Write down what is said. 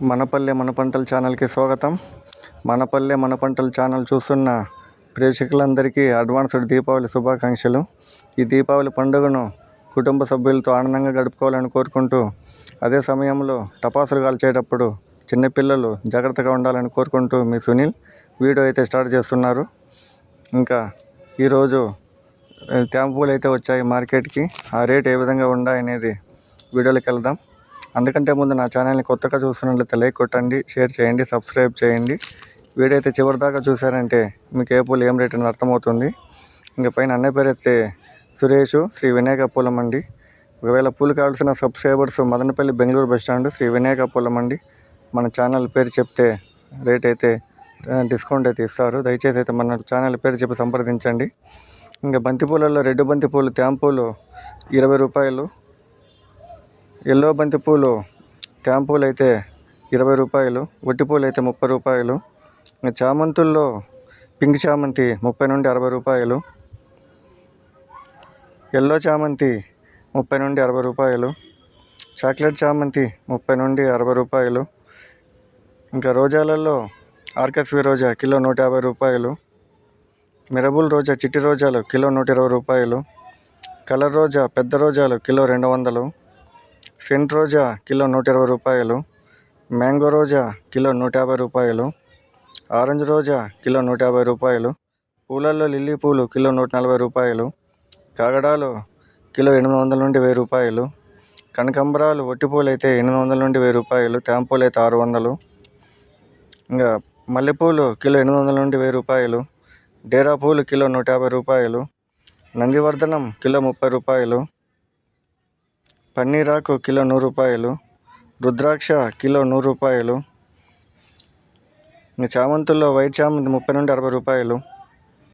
మనపల్లె మన పంటల ఛానల్కి స్వాగతం. మనపల్లె మన పంటల ఛానల్ చూస్తున్న ప్రేక్షకులందరికీ అడ్వాన్స్డ్ దీపావళి శుభాకాంక్షలు. ఈ దీపావళి పండుగను కుటుంబ సభ్యులతో ఆనందంగా గడుపుకోవాలని కోరుకుంటూ అదే సమయంలో టపాసులు కాల్చేటప్పుడు చిన్నపిల్లలు జాగ్రత్తగా ఉండాలని కోరుకుంటూ మీ సునీల్ వీడియో అయితే స్టార్ట్ చేస్తున్నారు. ఇంకా ఈరోజు ఆ, తేమ పూలు అయితే వచ్చాయి మార్కెట్కి ఆ రేట్ ఏ విధంగా ఉన్నాయి వీడియోలోకి వెళ్దాం. అందుకంటే ముందు నా ఛానల్ని కొత్తగా చూస్తున్నట్లయితే లైక్ కొట్టండి షేర్ చేయండి సబ్స్క్రైబ్ చేయండి. వీడియో అయితే చివరి దాకా చూసారంటే మీకు ఏ పూలు ఏం రేట్ అని అర్థమవుతుంది. ఇంకా పైన అన్న పేరు అయితే సురేష్ శ్రీ వినాయక పూలం అండి. ఒకవేళ పూలు కావాల్సిన subscribers Madanapalle Bengaluru bus stand Sri Vinayaka Phoolan అండి. మన ఛానల్ పేరు చెప్తే రేట్ అయితే డిస్కౌంట్ అయితే ఇస్తారు. దయచేసి అయితే మన ఛానల్ పేరు చెప్పి సంప్రదించండి. ఇంకా బంతి పూలలో రెడ్ బంతి పూలు పూలు ఇరవై రూపాయలు. ఎల్లో బంతి పూలు తేమ పూలు అయితే ఇరవై రూపాయలు ఒట్టి పూలు అయితే ముప్పై రూపాయలు చామంతుల్లో పింక్ చామంతి ముప్పై నుండి అరవై రూపాయలు ఎల్లో చామంతి ముప్పై నుండి అరవై రూపాయలు చాక్లెట్ చామంతి ముప్పై నుండి అరవై రూపాయలు ఇంకా రోజాలలో ఆర్కెస్వి రోజా కిలో నూట యాభై రూపాయలు మిరబుల్ రోజా చిట్టి రోజాలు కిలో నూట ఇరవై రూపాయలు కలర్ రోజా పెద్ద రోజాలు కిలో రెండు వందలు సెంట్ రోజా కిలో నూట ఇరవై రూపాయలు. మ్యాంగో రోజా కిలో నూట యాభై రూపాయలు. ఆరెంజ్ రోజా కిలో నూట యాభై రూపాయలు. పూలల్లో లిల్లీ పూలు కిలో నూట నలభై రూపాయలు. కాగడాలు కిలో ఎనిమిది వందల నుండి వెయ్యి రూపాయలు. కనకంబరాలు ఒట్టిపూలు అయితే ఎనిమిది వందల నుండి వెయ్యి రూపాయలు. తేంపూలు అయితే ఆరు వందలు. ఇంకా మల్లెపూలు కిలో ఎనిమిది వందల నుండి వెయ్యి రూపాయలు. డేరా పూలు కిలో నూట యాభై రూపాయలు. నందివర్ధనం కిలో ముప్పై రూపాయలు. పన్నీరాకు కిలో నూరు రూపాయలు రుద్రాక్ష కిలో నూరు రూపాయలు చామంతుల్లో వైట్ చామంతి ముప్పై నుండి అరవై రూపాయలు